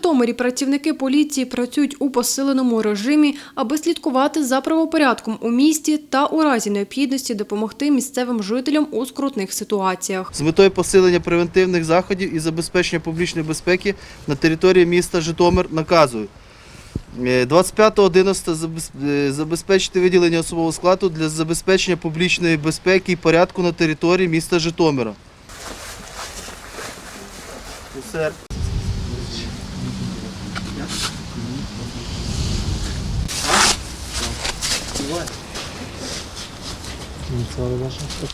Житомирі працівники поліції працюють у посиленому режимі, аби слідкувати за правопорядком у місті та у разі необхідності допомогти місцевим жителям у скрутних ситуаціях. з метою посилення превентивних заходів і забезпечення публічної безпеки на території міста Житомир наказую. е, 25.11 забез- е, забезпечити виділення особового складу для забезпечення публічної безпеки і порядку на території міста Житомира.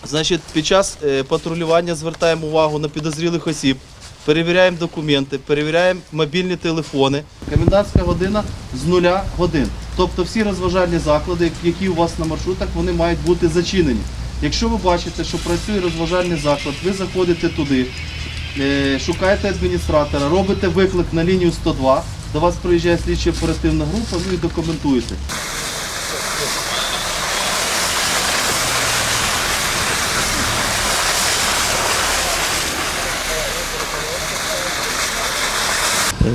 Значить, під час е, патрулювання звертаємо увагу на підозрілих осіб, перевіряємо документи, перевіряємо мобільні телефони. Комендантська година з нуля годин. Тобто всі розважальні заклади, які у вас на маршрутах, вони мають бути зачинені. Якщо ви бачите, що працює розважальний заклад, ви заходите туди, е, шукаєте адміністратора, робите виклик на лінію 102, до вас приїжджає слідча оперативна група, ну і документуєте.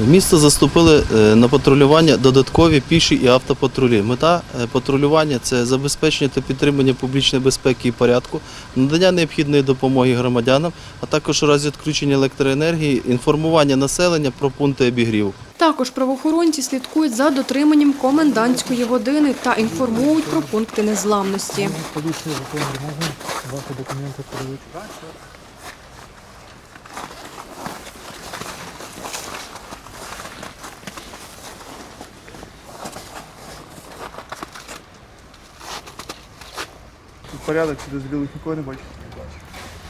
Місто заступили е, на патрулювання додаткові піші і автопатрулі. Мета е, патрулювання це забезпечення та підтримання публічної безпеки і порядку, надання необхідної допомоги громадянам, а також у разі відключення електроенергії, інформування населення про пункти обігріву. Також правоохоронці слідкують за дотриманням комендантської години та інформують про пункти незламності. Тут порядок, підозрілих нікого не бачиш? Не бачу.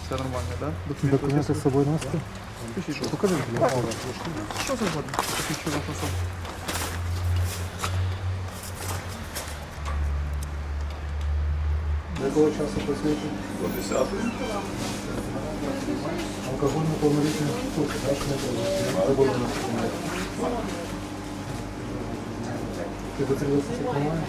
Все нормально, так? Да? Документи з собою носите? Пишіть, що? Покажи, будь ласка. Що завгодно? Посвідчу вашу особу. До якого часу працюєте? До 10. Алкогольно повнолітні штуки, так? Не заборонено. Підозрілих осіб немає?